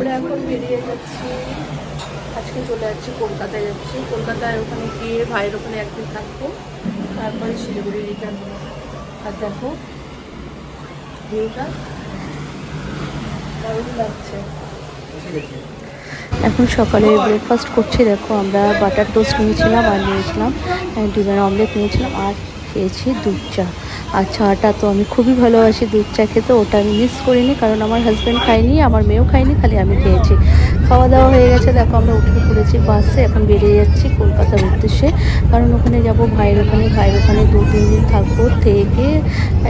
আমরা এখন বেরিয়ে যাচ্ছি। আজকে চলে যাচ্ছি কলকাতায় যাচ্ছি। কলকাতায় ওখানে গিয়ে ভাইয়ের ওখানে একদিন থাকব। তারপরে শিলিগুড়ি রিটার্ন আর দেখো লাগছে। এখন সকালে ব্রেকফাস্ট করছি। দেখো, আমরা বাটার টোস্ট নিয়েছিলাম আর নিয়েছিলাম ডিমের অমলেট নিয়েছিলাম। আর খেয়েছি দুধ চা। আর চাটা তো আমি খুবই ভালোবাসি দুধ চা খেতে, ওটা আমি মিস করিনি কারণ আমার হাজব্যান্ড খায়নি, আমার মেয়েও খায়নি, খালি আমি খেয়েছি। খাওয়া দাওয়া হয়ে গেছে। দেখো, আমরা উঠে পড়েছি বাসে, এখন বেরিয়ে যাচ্ছি কলকাতার উদ্দেশ্যে। কারণ ওখানে যাব ভাইয়ের ওখানে ভাইয়ের ওখানে দু, তিন দিন থাকব থেকে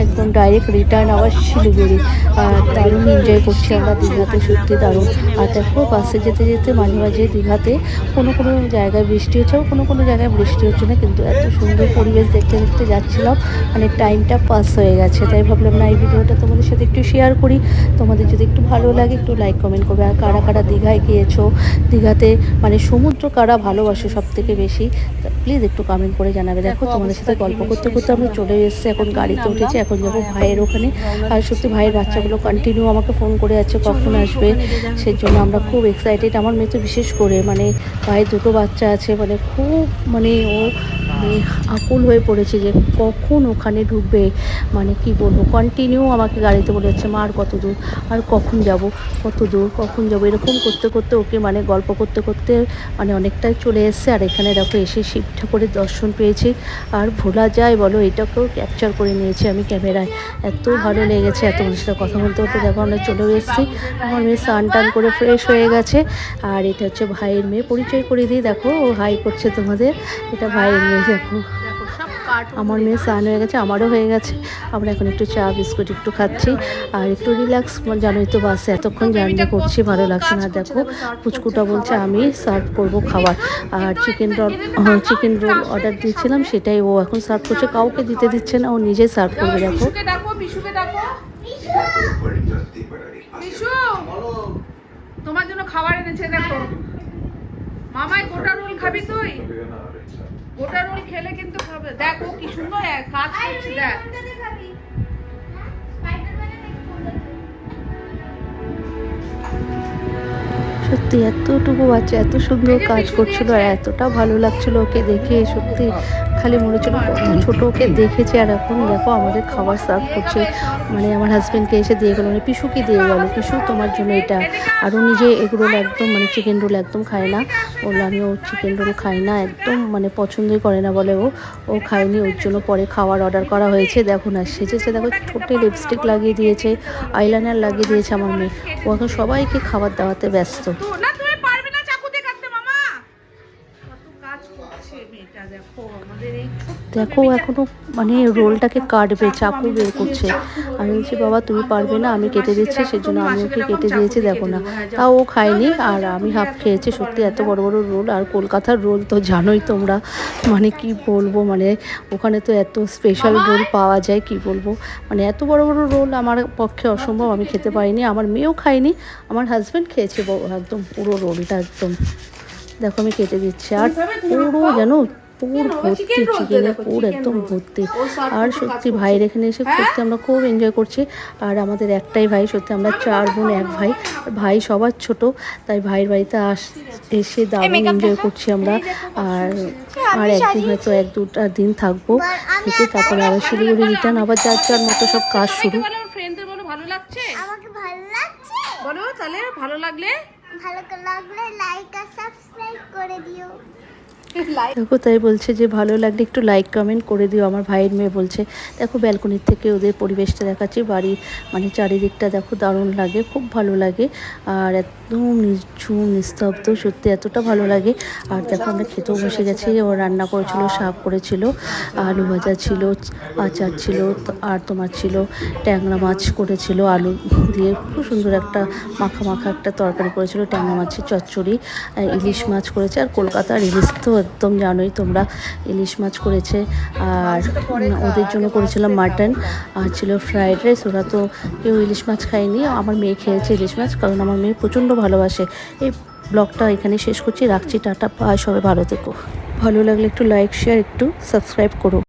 একদম ডাইরেক্ট রিটার্ন আবার শিলিগুড়ি। আর দারুণ এনজয় করছি আমরা, দীঘাতে, সত্যি দারুণ। আর দেখো, বাসে যেতে যেতে মাঝে মাঝে দীঘাতে কোনো কোনো জায়গায় বৃষ্টি হচ্ছে কোনো কোনো জায়গায় বৃষ্টি হচ্ছে না, কিন্তু এত সুন্দর পরিবেশ দেখতে দেখতে যাচ্ছিলাম। মানে টাইমটা পাস হয়ে গেছে। তাই ভাবলাম, না, এই ভিডিওটা তোমাদের সাথে একটু শেয়ার করি। তোমাদের যদি একটু ভালো লাগে, একটু লাইক কমেন্ট করবে। আর কারা কারা দীঘায় গিয়েছো দীঘাতে মানে সমুদ্র কারা ভালোবাসো সব থেকে বেশি প্লিজ একটু কমেন্ট করে জানাবে। দেখো তোমাদের সাথে গল্প করতে করতে আমরা চলে এসেছি এখন গাড়িতে উঠেছি এখন যাব ভাইয়ের ওখানে। আর সত্যি ভাইয়ের বাচ্চাগুলো কন্টিনিউ আমাকে ফোন করে যাচ্ছে কখন আসবে? সেই জন্য আমরা খুব এক্সাইটেড আমার মেয়ে তো বিশেষ করে মানে ভাইয়ের দুটো বাচ্চা আছে মানে খুব মানে ও মানে আকুল হয়ে পড়েছে যে কখন ওখানে ঢুকবে মানে কি বলব কন্টিনিউ আমাকে গাড়িতে বলে যাচ্ছে, মা, আর কত দূর, আর কখন যাব, কত দূর, কখন যাব? এরকম করতে করতে ওকে মানে গল্প করতে করতে মানে অনেকটাই চলে এসছে। আর এখানে দেখো এসে শিব ঠাকুরের দর্শন পেয়েছি। আর ভোলা যায় বলো, এটাকেও ক্যাপচার করে নিয়েছি আমি ক্যামেরায়। এত ভালো লেগেছে, এত মানুষের সাথে কথা বলতে বলতে দেখো আমরা চলেও এসেছি। আমার মেয়ে স্নান টান করে ফ্রেশ হয়ে গেছে। আর এটা হচ্ছে ভাইয়ের মেয়ে, পরিচয় করে দিই, দেখো ও হাই করছে তোমাদের। এটা ভাইয়ের মেয়ে দেখো, আমার মেয়ে স্নান হয়ে গেছে, আমারও হয়ে গেছে। আমরা এখন একটু চা, বিস্কুট একটু খাচ্ছি। আর একটু রিল্যাক্স জানোই তো বাসে এতক্ষণ জার্নি করছি, ভালো লাগছে না। দেখো, পুচকুটা বলছে, আমি সার্ভ করব খাবার। আর chicken roll chicken roll order দিয়েছিলাম, সেটাই ও এখন সার্ভ করছে। কাউকে দিতে দিচ্ছে না, ও নিজেই সার্ভ করবে, দেখো। তোমার জন্য খাবার এনেছে, দেখো। মামাই গোটা রোল খাবি তুই? গোটা রোল খেলে কিন্তু খাবে। দেখো কি সুন্দর এক কাজ করছে দেখ। সত্যি, এতটুকু বাচ্চা এত সুন্দর কাজ করছিল আর এতটা ভালো লাগছিল ওকে দেখে, সত্যি খালি মনে হচ্ছিল কত ছোটো ওকে দেখেছে আর এখন দেখো আমাদের খাবার সার্ভ করছে। মানে আমার হাজব্যান্ডকে এসে দিয়ে গেলো মানে পিসুকে দিয়ে গেলো, পিসু, তোমার জন্য এটা। আর ও নিজে রোল একদম মানে চিকেন রোল একদম খায় না। বলল, আমি ও চিকেন রোল খাই না, একদম মানে পছন্দই করে না, বলে ও। ও খায়নি, ওর জন্য পরে খাবার অর্ডার করা হয়েছে। দেখো না, সেজেছে, দেখো ঠোঁটে লিপস্টিক লাগিয়ে দিয়েছে আইলাইনার লাগিয়ে দিয়েছে আমার মেয়ে। ও এখন সবাইকে খাবার দাওয়াতে ব্যস্ত। তো না তুমি দেখো, এখনও মানে রোলটাকে কাটবে, চাকু বের করছে। আমি বলছি, বাবা, তুমি পারবে না, আমি কেটে দিচ্ছি, সেজন্য আমি ওকে কেটে দিয়েছি, দেখো না। তাও ও খায়নি, আর আমি হাফ খেয়েছি। সত্যি, এত বড় বড় রোল, আর কলকাতার রোল তো জানোই তোমরা। মানে কি বলব মানে ওখানে তো এত স্পেশাল রোল পাওয়া যায়, কি বলব? মানে এত বড় বড় রোল আমার পক্ষে অসম্ভব, আমি খেতে পারিনি। আমার মেয়েও খায়নি, আমার হাজব্যান্ড খেয়েছে একদম পুরো রোলটা, একদম। দেখো আমি কেটে দিচ্ছি। আর পুরো যেন পুর ভর্তি চিকেনে পুর একদম ভর্তি। আর সত্যি ভাইয়ের এখানে এসে সত্যি আমরা খুব এনজয় করছি। আর আমাদের একটাই ভাই সত্যি আমরা চার বোন এক ভাই। ভাই। সবার ছোট তাই ভাইয়ের বাড়িতে আস এসে দারুণ এনজয় করছি আমরা। আর আর একদিন হয়তো এক দুটা দিন থাকব। থেকে তারপরে আবার শিলিগুড়ি রিটার্ন আবার যার যার মতো সব কাজ শুরু। বলো ফ্রেন্ডদের বলো ভালো লাগছে? ভালো লাগছে? বলো তাহলে ভালো লাগলে ভালো লাগলে লাইক আর সাবস্ক্রাইব করে দিও। দেখো, তাই বলছে যে ভালো লাগলে একটু লাইক কমেন্ট করে দিও। আমার ভাইয়ের মেয়ে বলছে, দেখো ব্যালকনির থেকে ওদের পরিবেশটা দেখাচ্ছি। বাড়ির মানে চারিদিকটা দেখো দারুণ লাগে, খুব ভালো লাগে। আর একদম নিঝুম নিস্তব্ধ, সত্যি এতটা ভালো লাগে। আর দেখো আমরা খেতেও বসে গেছি, ও রান্না করেছিল, শাক করেছিল, আলু ভাজা ছিল, আচার ছিল, আর তোমার ছিল ট্যাংরা মাছ করেছিল, আলু দিয়ে খুব সুন্দর একটা মাখা মাখা একটা তরকারি করেছিল, ট্যাংরা মাছের চচ্চড়ি ইলিশ মাছ করেছে, আর কলকাতার ইলিশ তো একদম জানোই তোমরা, ইলিশ মাছ করেছে, আর ওদের জন্য করেছিলাম মাটন, আর ছিল ফ্রাইড রাইস, ওরা তো কেউ ইলিশ মাছ খায়নি, আমার মেয়ে খেয়েছে ইলিশ মাছ, কারণ আমার মেয়ে প্রচণ্ড ভালোবাসে। এই ব্লগটা এখানে শেষ করছি। রাখছি, টাটা পায় সবাই ভালো থেকো। ভালো লাগলে একটু লাইক শেয়ার একটু সাবস্ক্রাইব করো।